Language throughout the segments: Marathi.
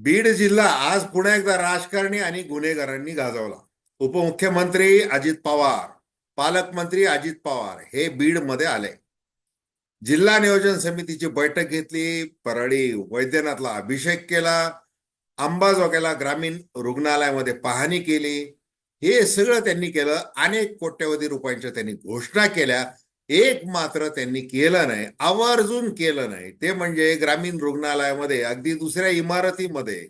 बीड जिल्हा आज पुन्हा एकदा राजकारणी आणि गुन्हेगारांनी गाजवला. उपमुख्यमंत्री अजित पवार पालकमंत्री अजित पवार हे बीडमध्ये आले. जिल्हा नियोजन समितीची बैठक घेतली परळी वैद्यनाथला अभिषेक केला अंबाजोगाला ग्रामीण रुग्णालयामध्ये पाहणी केली. हे सगळं त्यांनी केलं अनेक कोट्यवधी रुपयांच्या त्यांनी घोषणा केल्या. एक मात्र त्यांनी केलं नाही आवर्जून केलं नाही. ते म्हणजे ग्रामीण रुग्णालयामध्ये अगदी दुसऱ्या इमारतीमध्ये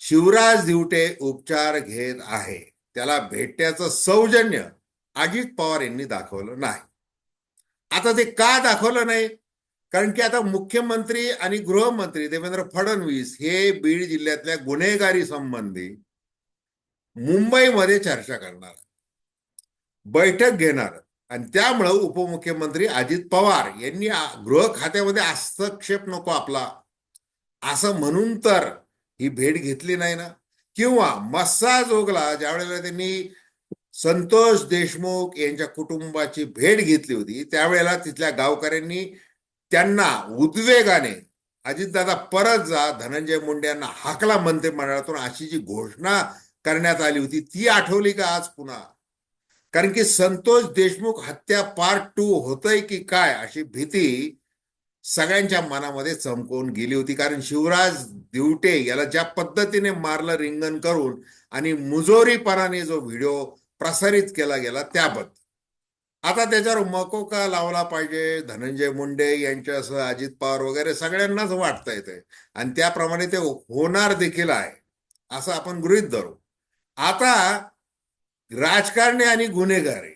शिवराज दिवटे उपचार घेत आहे. त्याला भेटण्याचं सौजन्य अजित पवार यांनी दाखवलं नाही. आता ते का दाखवलं नाही? कारण की आता मुख्यमंत्री आणि गृहमंत्री देवेंद्र फडणवीस हे बीड जिल्ह्यातल्या गुन्हेगारी संबंधी मुंबईमध्ये चर्चा करणार बैठक घेणार आणि त्यामुळं उपमुख्यमंत्री अजित पवार यांनी गृह खात्यामध्ये हस्तक्षेप नको आपला. असं म्हणून तर ही भेट घेतली नाही ना. किंवा मस्सा जोगला ज्या वेळेला त्यांनी संतोष देशमुख यांच्या कुटुंबाची भेट घेतली होती त्यावेळेला तिथल्या गावकऱ्यांनी त्यांना उद्वेगाने अजितदादा परत जा धनंजय मुंडे यांना हाकला मंत्रिमंडळातून अशी जी घोषणा करण्यात आली होती ती आठवली का आज पुन्हा? कारण की संतोष देशमुख हत्या पार्ट टू होतय की काय अशी भीती सगळ्यांच्या मनामध्ये चमकवून गेली होती. कारण शिवराज दिवटे याला ज्या पद्धतीने मारलं रिंगण करून आणि मुजोरीपणाने जो व्हिडिओ प्रसारित केला गेला त्याबद्दल. आता त्याच्यावर मकोका लावला पाहिजे. धनंजय मुंडे यांच्यासह अजित पवार वगैरे सगळ्यांनाच वाटता येते आणि त्याप्रमाणे ते होणार देखील आहे. असं आपण गृहित धरू. आता राजकारणी आणि गुन्हेगारी.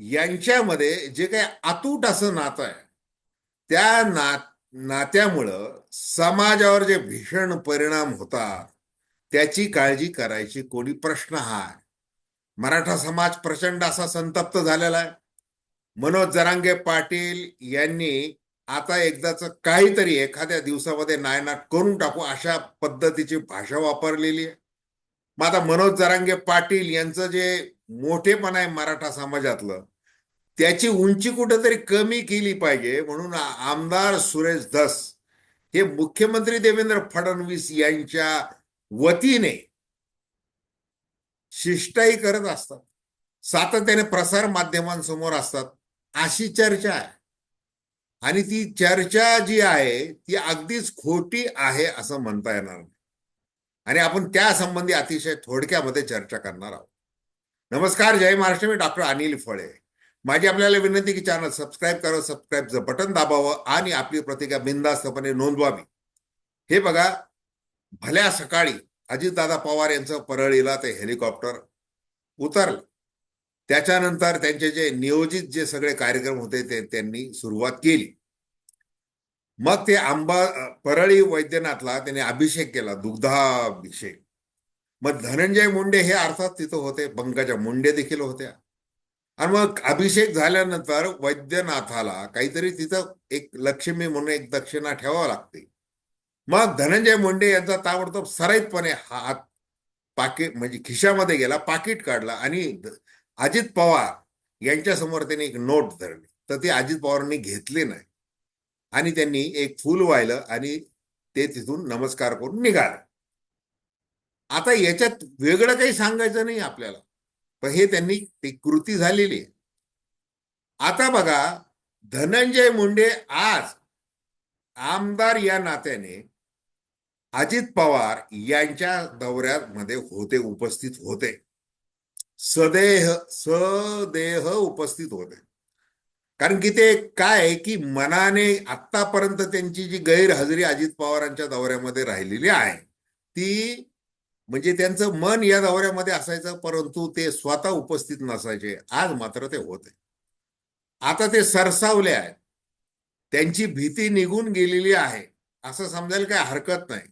यांच्यामध्ये जे काही अतूट असं नातं आहे त्या ना नात्यामुळं समाजावर जे भीषण परिणाम होतात त्याची काळजी करायची कोणी प्रश्न हा आहे मराठा समाज प्रचंड असा संतप्त झालेला आहे. मनोज जरांगे पाटील यांनी आता एकदाच काहीतरी एखाद्या दिवसामध्ये नायनाट करून टाकू अशा पद्धतीची भाषा वापरलेली आहे. मग आता मनोज जरांगे पाटील यांचं जे मोठेपण आहे मराठा समाजातलं त्याची उंची कुठेतरी कमी केली पाहिजे म्हणून आमदार सुरेश धस हे मुख्यमंत्री देवेंद्र फडणवीस यांच्या वतीने शिष्टाई करत असतात. सातत्याने प्रसार माध्यमांसमोर असतात. अशी चर्चा आहे. आणि ती चर्चा जी आहे ती अगदीच खोटी आहे असं म्हणता येणार नाही. आणि आपण त्या संबंधी अतिशय थोडक्यामध्ये चर्चा करणार आहोत. नमस्कार जय महाराष्ट्र. मी डॉक्टर अनिल फळे. माझी आपल्याला विनंती की चॅनल सबस्क्राईब करावं सबस्क्राईबचं बटन दाबावं आणि आपली प्रतिक्रिया बिनधास्तपणे नोंदवावी. हे बघा भल्या सकाळी अजितदादा पवार यांचं परळीला ते हेलिकॉप्टर उतरलं. त्याच्यानंतर त्यांचे जे नियोजित जे सगळे कार्यक्रम होते ते त्यांनी सुरुवात केली. मग ते आंबा परळी वैद्यनाथला त्यांनी अभिषेक केला दुग्धाभिषेक. मग धनंजय मुंडे हे अर्थात तिथं होते पंकजा मुंडे देखील होत्या. आणि मग अभिषेक झाल्यानंतर वैद्यनाथाला काहीतरी तिथं एक लक्ष्मी म्हणून एक दक्षिणा ठेवावं लागते. मग धनंजय मुंडे यांचा ताबडतोब सराईतपणे हात पाकिट म्हणजे खिशामध्ये गेला पाकिट काढला आणि अजित पवार यांच्यासमोर त्यांनी एक नोट धरली. तर ती अजित पवारांनी घेतली नाही. आणि त्यांनी एक फूल वाहिलं आणि ते तिथून नमस्कार करून निघालं. आता याच्यात वेगळं काही सांगायचं नाही आपल्याला. पण हे त्यांनी ती कृती झालेली आहे. आता बघा धनंजय मुंडे आज आमदार या नात्याने अजित पवार यांच्या दौऱ्यामध्ये होते उपस्थित होते. सदेह सदेह उपस्थित होते. कारण की ते काय आहे की मनाने आतापर्यंत त्यांची जी गैरहजेरी अजित पवारांच्या दौऱ्यामध्ये राहिलेली आहे ती म्हणजे त्यांचं मन या दौऱ्यामध्ये असायचं परंतु ते स्वतः उपस्थित नसायचे. आज मात्र ते होते आता ते सरसावले आहेत. त्यांची भीती निघून गेलेली आहे. असं समजायला काही हरकत नाही.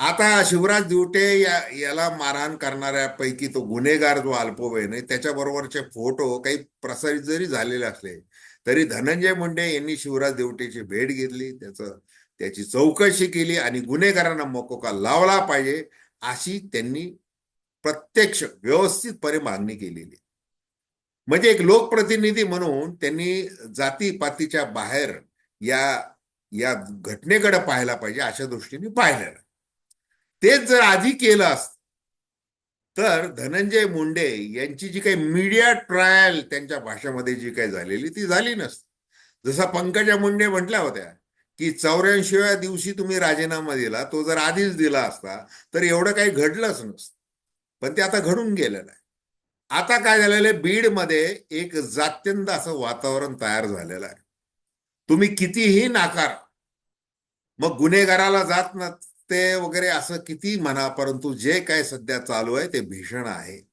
आता शिवराज दिवटे या याला मारहाण करणाऱ्यापैकी तो गुन्हेगार जो अल्पवयीन आहे त्याच्याबरोबरचे फोटो काही प्रसारित जरी झालेले असले तरी धनंजय मुंडे यांनी शिवराज देवटेची भेट घेतली त्याचं त्याची चौकशी केली आणि गुन्हेगारांना मोकोका लावला पाहिजे अशी त्यांनी प्रत्यक्ष व्यवस्थितपणे मागणी केलेली. म्हणजे एक लोकप्रतिनिधी म्हणून त्यांनी जातीपातीच्या बाहेर या या घटनेकडे पाहायला पाहिजे अशा दृष्टीने पाहिलेलं. तेच जर आधी केलं असत तर धनंजय मुंडे यांची जी काही मीडिया ट्रायल त्यांच्या भाषेमध्ये जी काही झालेली ती झाली नसती. जसा पंकजा मुंडे म्हटल्या होत्या की चौऱ्याऐंशीव्या दिवशी तुम्ही राजीनामा दिला तो जर आधीच दिला असता तर एवढं काही घडलंच नसतं. पण ते आता घडून गेलेलं आहे. आता काय झालेलं आहे? बीडमध्ये एक जात्यंत असं वातावरण तयार झालेलं आहे. तुम्ही कितीही नाकारा मग गुन्हेगाराला जात ते वगैरे असं किती म्हणा परंतु जे काय सध्या चालू आहे ते भीषण आहे.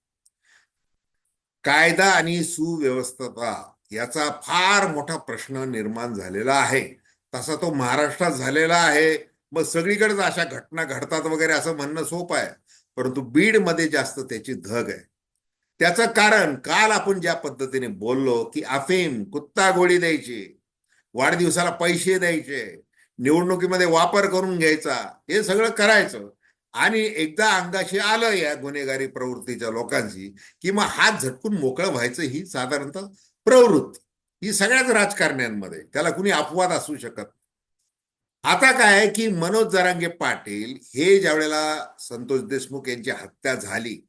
कायदा आणि सुव्यवस्था याचा फार मोठा प्रश्न निर्माण झालेला आहे. तसा तो महाराष्ट्रात झालेला आहे. मग सगळीकडेच अशा घटना घडतात वगैरे असं म्हणणं सोपं आहे. परंतु बीडमध्ये जास्त त्याची धग आहे. त्याचं कारण काल आपण ज्या पद्धतीने बोललो की अफीम कुत्ता गोळी द्यायची वाढदिवसाला पैसे द्यायचे निवडणुकीमध्ये वापर करून घ्यायचा हे सगळं करायचं. आणि एकदा अंगाशी आलं या गुन्हेगारी प्रवृत्तीच्या लोकांशी की मग हात झटकून मोकळं व्हायचं ही साधारणतः प्रवृत्ती. ही सगळ्याच राजकारण्यांमध्ये त्याला कुणी अपवाद असू शकत आता काय आहे की मनोज जरांगे पाटील हे ज्या वेळेला संतोष देशमुख यांची हत्या झाली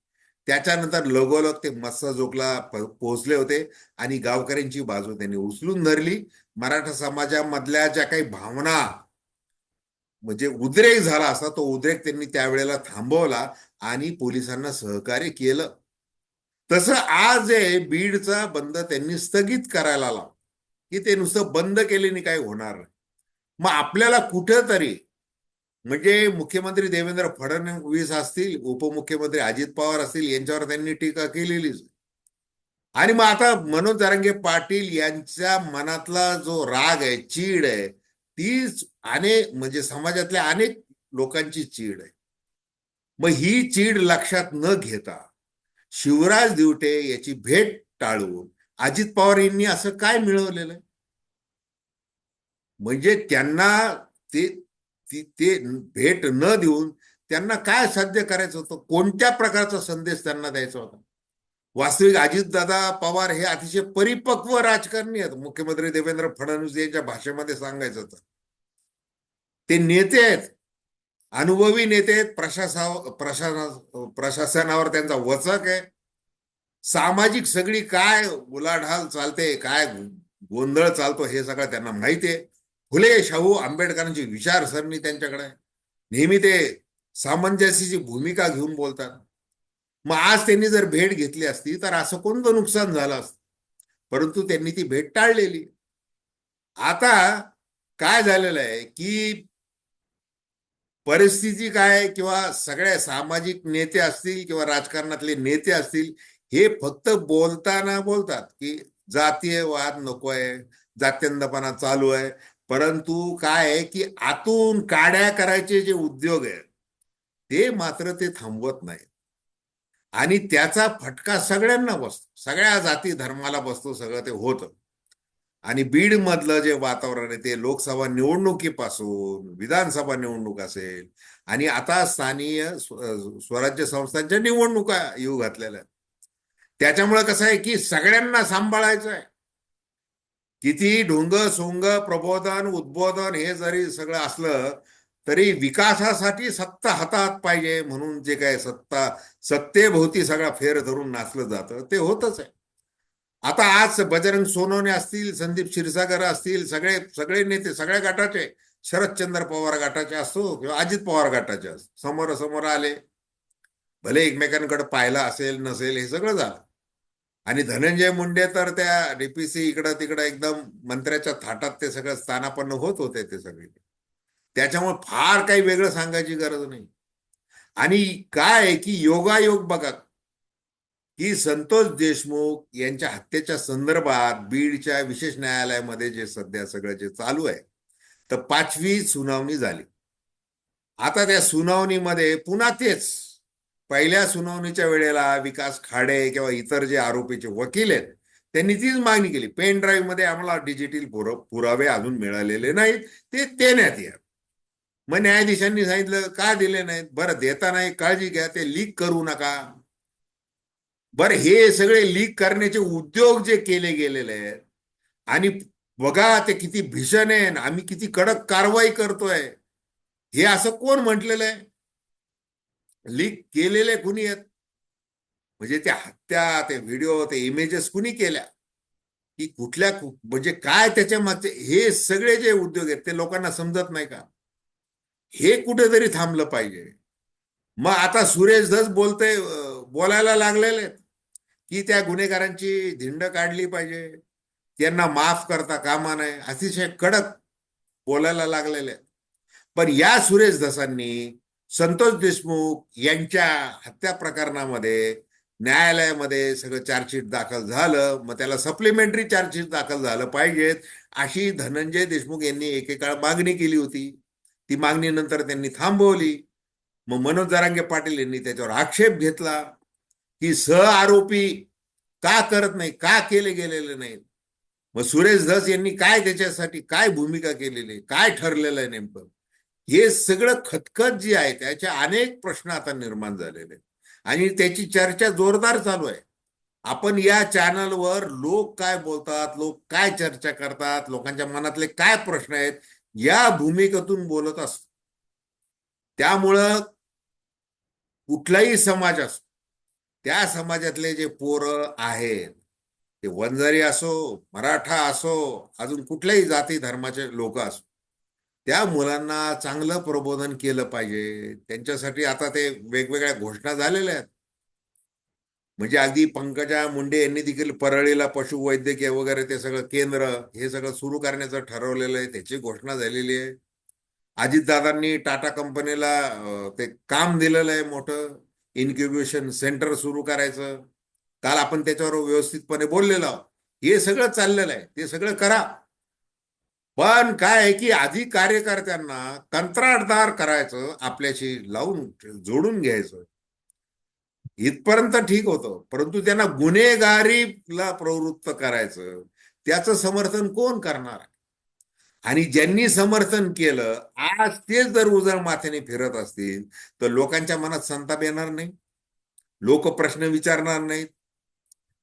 त्याच्यानंतर लगोलग ते मस्साजोगला जोकला पोहोचले होते आणि गावकऱ्यांची बाजू त्यांनी उचलून धरली. मराठा समाजामधल्या ज्या काही भावना म्हणजे उद्रेक झाला असता तो उद्रेक त्यांनी त्यावेळेला थांबवला आणि पोलिसांना सहकार्य केलं. तसं आज आहे बीडचा बंद त्यांनी स्थगित करायला लावला. की ते नुसतं बंद केल्याने काय होणार नाही. मग आपल्याला कुठेतरी म्हणजे मुख्यमंत्री देवेंद्र फडणवीस असतील उपमुख्यमंत्री अजित पवार असतील यांच्यावर त्यांनी टीका केलेलीच. आणि मग आता मनोज जारंगे पाटील यांच्या मनातला जो राग आहे चीड आहे तीच अनेक म्हणजे समाजातल्या अनेक लोकांची चीड आहे. मग ही चीड लक्षात न घेता शिवराज दिवटे याची भेट टाळून अजित पवार यांनी असं काय मिळवलेलं आहे? म्हणजे त्यांना ते ती- ते भेट न देऊन त्यांना काय साध्य करायचं होतं? कोणत्या प्रकारचा संदेश त्यांना द्यायचा होता? वास्तविक अजितदादा पवार हे अतिशय परिपक्व राजकारणी आहेत. मुख्यमंत्री देवेंद्र फडणवीस यांच्या भाषेमध्ये सांगायचं होतं. ते नेते आहेत. अनुभवी नेते आहेत. प्रशासा प्रशासना प्रशासनावर त्यांचा वचक आहे. सामाजिक सगळी काय उलाढाल चालते काय गोंधळ चालतो हे सगळं त्यांना माहिती आहे. फुले शाहू आंबेडकरांची विचारसरणी त्यांच्याकडे नेहमी ते सामंजस्याची भूमिका घेऊन बोलतात. मग आज त्यांनी जर भेट घेतली असती तर असं कोणतं नुकसान झालं असतं? परंतु त्यांनी ती भेट टाळलेली. आता काय झालेलं आहे की परिस्थिती काय किंवा सगळ्या सामाजिक नेते असतील किंवा राजकारणातले नेते असतील हे फक्त बोलताना बोलतात की जातीय वाद नको आहे जात्यंतपणा चालू आहे परंतु काय आहे की आतून काड्या करायचे जे उद्योग आहेत ते मात्र ते थांबवत नाहीत. आणि त्याचा फटका सगळ्यांना बसतो सगळ्या जाती धर्माला बसतो सगळं ते होतं. आणि बीड मधलं जे वातावरण आहे ते लोकसभा निवडणुकीपासून विधानसभा निवडणूक असेल आणि आता स्थानीय स्वराज्य संस्थांच्या निवडणुका येऊ घातलेल्या आहेत. त्याच्यामुळे कसं आहे की सगळ्यांना सांभाळायचं आहे. किती ढोंग सोंग प्रबोधन उद्बोधन हे जरी सगळं असलं तरी विकासासाठी सत्ता हातात पाहिजे म्हणून जे काय सत्ता सत्तेभोवती सगळा फेर धरून नाचलं जातं ते होतच आहे. आता आज बजरंग सोनवणे असतील संदीप क्षीरसागर असतील सगळे सगळे नेते सगळ्या गटाचे शरदचंद्र पवार गटाचे असो किंवा अजित पवार गटाचे असो समोर समोर आले. भले एकमेकांकडे पाहिलं असेल नसेल हे सगळं झालं. आणि धनंजय मुंडे तर त्या डीपीसी इकडं तिकडं एकदम मंत्र्याच्या थाटात ते सगळं स्थानापन्न होत होते ते सगळे. त्याच्यामुळे फार काही वेगळं सांगायची गरज नाही. आणि काय आहे की योगायोग बघा. की संतोष देशमुख यांच्या हत्येच्या संदर्भात बीडच्या विशेष न्यायालयामध्ये जे सध्या सगळं जे चालू आहे तर पाचवी सुनावणी झाली. आता त्या सुनावणीमध्ये पुन्हा तेच पहिल्या सुनावणीच्या वेळेला विकास खाडे किंवा इतर जे आरोपीचे वकील आहेत त्यांनी तीच मागणी केली. पेन ड्राईव्हमध्ये आम्हाला डिजिटल पुरावे अजून मिळालेले नाहीत. ते देण्यात या मग न्यायाधीशांनी सांगितलं का दिले नाहीत? बरं देताना एक काळजी घ्या ते लीक करू नका. बरं हे सगळे लीक करण्याचे उद्योग जे केले गेलेले आहेत आणि बघा ते किती भीषण आहे आणि आम्ही किती कडक कारवाई करतोय. हे असं कोण म्हटलेलं आहे? लीक केलेले कुणी आहेत. म्हणजे त्या हत्या ते व्हिडिओ ते इमेजेस कुणी केल्या? की कुठल्या म्हणजे काय त्याच्या मागचे हे सगळे जे उद्योग आहेत ते लोकांना समजत नाही का? हे कुठेतरी थांबलं पाहिजे. मग आता सुरेश धस बोलते बोलायला लागलेले आहेत की त्या गुन्हेगारांची धिंड काढली पाहिजे. त्यांना माफ करता कामा नये. अतिशय कडक बोलायला लागलेले आहेत. पण या सुरेश धसांनी संतोष देशमुख यांच्या हत्या प्रकरणामध्ये न्यायालयामध्ये सगळं चार्जशीट दाखल झालं. मग त्याला सप्लिमेंटरी चार्जशीट दाखल झालं पाहिजेत अशी धनंजय देशमुख यांनी एकेकाळ मागणी केली होती. ती मागणी नंतर त्यांनी थांबवली. मग मनोज जरांगे पाटील यांनी त्याच्यावर आक्षेप घेतला की सह आरोपी का करत नाही का केले गेलेले नाहीत? मग सुरेश धस यांनी काय त्याच्यासाठी काय भूमिका केलेली आहे? काय ठरलेलं आहे नेमकं? हे सगळं खतखत जी आहे त्याचे अनेक प्रश्न आता निर्माण झालेले आहेत. आणि त्याची चर्चा जोरदार चालू आहे. आपण या चॅनलवर लोक काय बोलतात लोक काय चर्चा करतात लोकांच्या मनातले काय प्रश्न आहेत या भूमिकेतून बोलत असतो. त्यामुळं कुठलाही समाज असो त्या समाजातले जे पोरं आहेत ते वंजारी असो मराठा असो अजून कुठल्याही जाती धर्माचे लोक असो त्या मुलांना चांगलं प्रबोधन केलं पाहिजे. त्यांच्यासाठी आता ते वेगवेगळ्या घोषणा झालेल्या आहेत. म्हणजे अगदी पंकजा मुंडे यांनी देखील परळीला पशुवैद्यकीय वगैरे ते सगळं केंद्र हे सगळं सुरू करण्याचं ठरवलेलं आहे. त्याची घोषणा झालेली आहे. अजितदादांनी टाटा कंपनीला ते काम दिलेलं आहे मोठं. इन्क्युबेशन सेंटर सुरू करायचं. काल आपण त्याच्यावर व्यवस्थितपणे बोललेलो आहोत. हे सगळं चाललेलं आहे. ते सगळं करा. पण काय आहे की आधी कार्यकर्त्यांना कंत्राटदार करायचं आपल्याशी लावून जोडून घ्यायचं. इथपर्यंत ठीक होतं परंतु त्यांना गुन्हेगारीला प्रवृत्त करायचं त्याचं समर्थन कोण करणार आणि ज्यांनी समर्थन केलं आज तेच जर उजळ माथ्याने फिरत असतील तर लोकांच्या मनात संताप येणार नाही. लोक प्रश्न विचारणार नाहीत.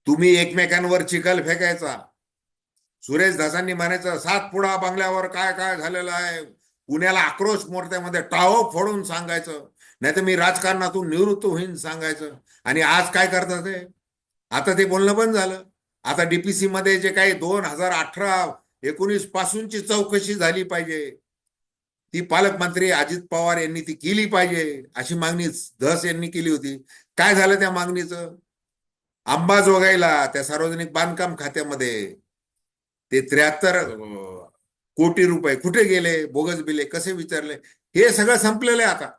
तुम्ही एकमेकांवर चिखल फेकायचा. सुरेश दासांनी म्हणायचं सात पुडा बंगल्यावर काय काय झालेलं आहे? पुण्याला आक्रोश मोर्चामध्ये टाहो फोडून सांगायचं. नाही तर मी राजकारणातून निवृत्त होईन सांगायचं. आणि आज काय करतात ते? आता ते बोलणं बंद झालं. आता डीपीसी मध्ये जे काही दोन हजार अठरा एकोणीस पासूनची चौकशी झाली पाहिजे. ती पालकमंत्री अजित पवार यांनी ती केली पाहिजे अशी मागणी धस यांनी केली होती. काय झालं त्या मागणीचं? अंबाजोगाईला त्या सार्वजनिक बांधकाम खात्यामध्ये. ते त्र्याहत्तर कोटी रुपये कुठे गेले बोगस बिले कसे विचारले हे सगळं संपलेलं आहे आता.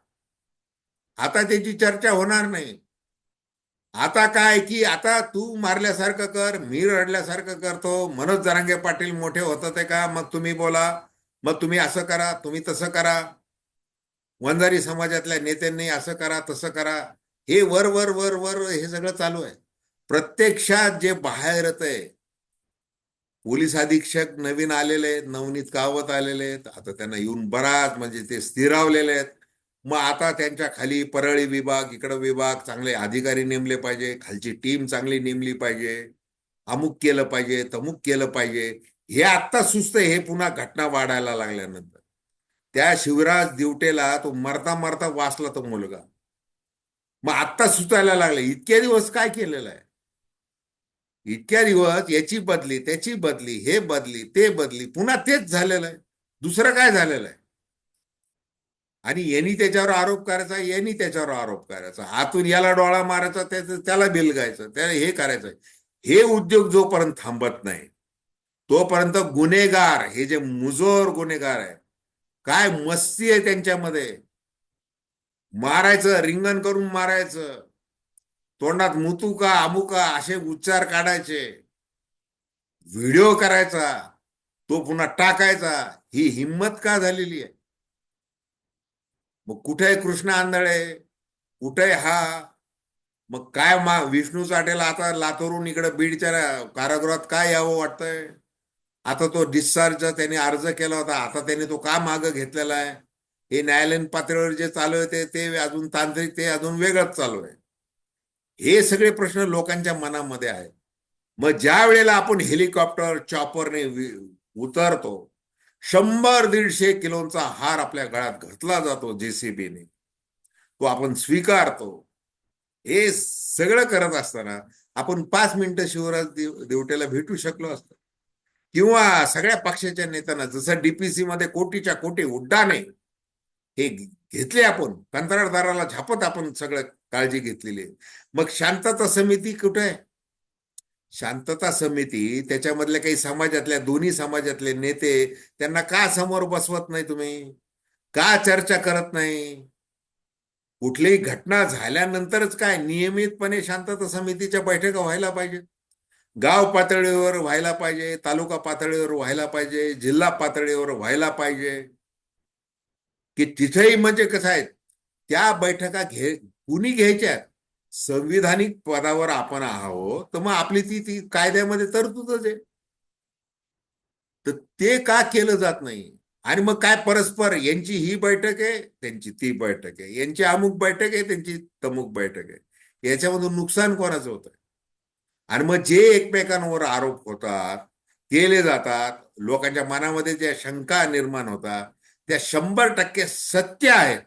आता त्याची चर्चा होणार नाही. आता काय की आता तू मारल्यासारखं कर मी रडल्यासारखं करतो मनोज जरांगे पाटील मोठे होतात का? मग तुम्ही बोला. मग तुम्ही असं करा तुम्ही तसं करा. वंजारी समाजातल्या नेत्यांनी असं करा तसं करा. हे वर वर वर वर हे सगळं चालू आहे. प्रत्यक्षात जे बाहेर येत आहे पोलीस अधीक्षक नवीन आलेले आहेत नवनीत कावत आलेले आहेत. आता त्यांना येऊन बराच म्हणजे ते स्थिरावलेले आहेत. मग आता त्यांच्या खाली परळी विभाग इकडं विभाग चांगले अधिकारी नेमले पाहिजे. खालची टीम चांगली नेमली पाहिजे. अमुक केलं पाहिजे तमुक केलं पाहिजे. हे आत्ता सुस्त हे पुन्हा घटना वाढायला लागल्यानंतर. त्या शिवराज दिवटेला तो मरता मरता वाचला तो मुलगा. मग आत्ता सुचायला लागले. इतक्या दिवस काय केलेलं आहे? इतक्या दिवस याची बदली त्याची बदली हे बदली ते बदली पुन्हा तेच झालेलं आहे. दुसरं काय झालेलं आहे? आणि यांनी त्याच्यावर आरोप करायचा यांनी त्याच्यावर आरोप करायचा. हातून याला डोळा मारायचा त्याचं त्याला बिलगायचं त्याला हे करायचं. हे उद्योग जोपर्यंत थांबत नाही तोपर्यंत गुन्हेगार हे जे मुजोर गुन्हेगार आहे काय मस्ती आहे त्यांच्यामध्ये. मारायचं रिंगण करून मारायचं. तोंडात मुतुका अमुका असे उच्चार काढायचे. व्हिडिओ करायचा तो पुन्हा टाकायचा ही हिंमत का झालेली आहे? मग कुठे आहे कृष्ण आंधळे कुठे हा मग काय मा विष्णू चाटेला आता लातूरून इकडे बीडच्या कारागृहात काय यावं वाटतंय? आता तो डिस्चार्जचा त्याने अर्ज केला होता आता त्याने तो का मागं घेतलेला आहे? हे न्यायालयीन पातळीवर जे चालू आहे ते ते अजून तांत्रिक ते अजून वेगळंच चालू आहे. हे सगळे प्रश्न लोकांच्या मनामध्ये आहेत. मग ज्या वेळेला आपण हेलिकॉप्टर चॉपरने उतरतो शंभर दीडशे किलोचा हार आपल्या गळ्यात घातला जातो जेसीबीने तो आपण स्वीकारतो. हे सगळं करत असताना आपण पाच मिनिटं शिवराज देवटेला भेटू शकलो असतो. किंवा सगळ्या पक्षाच्या नेत्यांना जसं डीपीसी मध्ये कोटीच्या कोटी उड्डाणे हे घेतले आपण कंत्राटदाराला झापत आपण सगळं काळजी घेतलेली आहे. मग शांतता समिती कुठे आहे? शांतता समिती त्याच्यामधल्या काही समाजातल्या दोन्ही समाजातले नेते त्यांना का समोर बसवत नाही तुम्ही? का चर्चा करत नाही? कुठलीही घटना झाल्यानंतरच काय? नियमितपणे शांतता समितीच्या बैठका व्हायला पाहिजे. गाव पातळीवर व्हायला पाहिजे तालुका पातळीवर व्हायला पाहिजे जिल्हा पातळीवर व्हायला पाहिजे. की तिथेही म्हणजे कसं आहे? त्या बैठका घे कुणी घ्यायच्या संविधानिक पदावर आपण आहोत तर मग आपली ती ती कायद्यामध्ये तरतूदच आहे. तर ते का केलं जात नाही? आणि मग काय परस्पर यांची ही बैठक आहे त्यांची ती बैठक आहे. यांची अमुक बैठक आहे त्यांची तमुक बैठक आहे. याच्यामधून नुकसान कोणाचं होतं? आणि मग जे एकमेकांवर आरोप होतात केले जातात लोकांच्या मनामध्ये ज्या शंका निर्माण होतात त्या शंभर टक्के सत्य आहेत.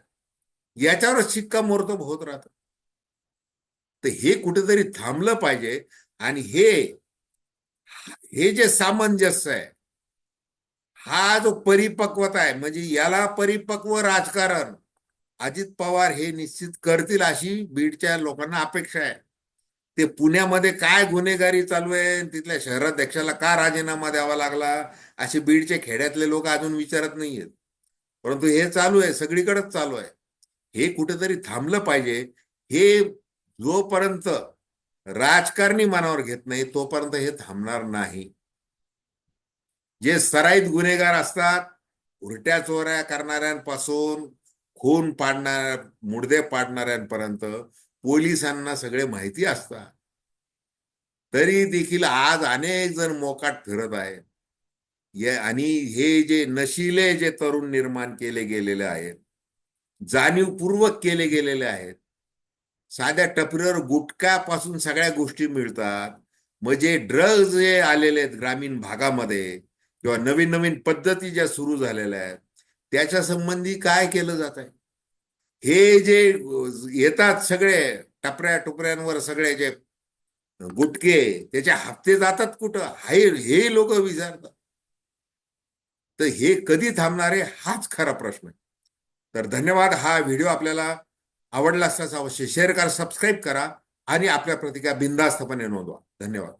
याच्यावर शिक्कामोर्तब होत राहतं. तर हे कुठेतरी थांबलं पाहिजे आणि हे हे जे सामंजस्य आहे हा जो परिपक्वता आहे म्हणजे याला परिपक्व राजकारण अजित पवार हे निश्चित करतील अशी बीडच्या लोकांना अपेक्षा आहे. ते पुण्यामध्ये काय गुन्हेगारी चालू आहे तिथल्या शहराध्यक्षाला का राजीनामा द्यावा लागला असे बीडचे खेड्यातले लोक अजून विचारत नाहीयेत. परंतु हे चालू आहे सगळीकडेच चालू आहे. हे कुठेतरी थांबलं पाहिजे. हे जोपर्यंत राजकारणी मनावर घेत नाही तोपर्यंत हे थांबणार नाही. जे सराईत गुन्हेगार असतात उलट्या चोऱ्या करणाऱ्यांपासून खून पाडणार मुडदे पाडणाऱ्यांपर्यंत पोलिसांना सगळे माहिती असतात. तरी देखील आज अनेक जण मोकाट फिरत आहेत. आणि हे जे नशिले जे तरुण निर्माण केले गेलेले आहेत जाणीवपूर्वक केले गेलेले आहेत. साध्या टपरीवर गुटख्यापासून सगळ्या गोष्टी मिळतात. म्हणजे ड्रग्ज जे आलेले आहेत ग्रामीण भागामध्ये किंवा नवीन नवीन पद्धती ज्या सुरू झालेल्या आहेत त्याच्या संबंधी काय केलं जात आहे? हे जे येतात सगळे टपऱ्या टुपऱ्यांवर सगळे जे गुटके त्याचे हप्ते जातात कुठं? हे हे लोक विचारतात. तर हे कधी थांबणार आहे? हाच खरा प्रश्न आहे. तर धन्यवाद. हा व्हिडिओ आपल्याला आवडला असल्यास अवश्य शेअर करा सबस्क्राईब करा आणि आपल्या प्रतिक्रिया बिनधास्तपणे नोंदवा. धन्यवाद.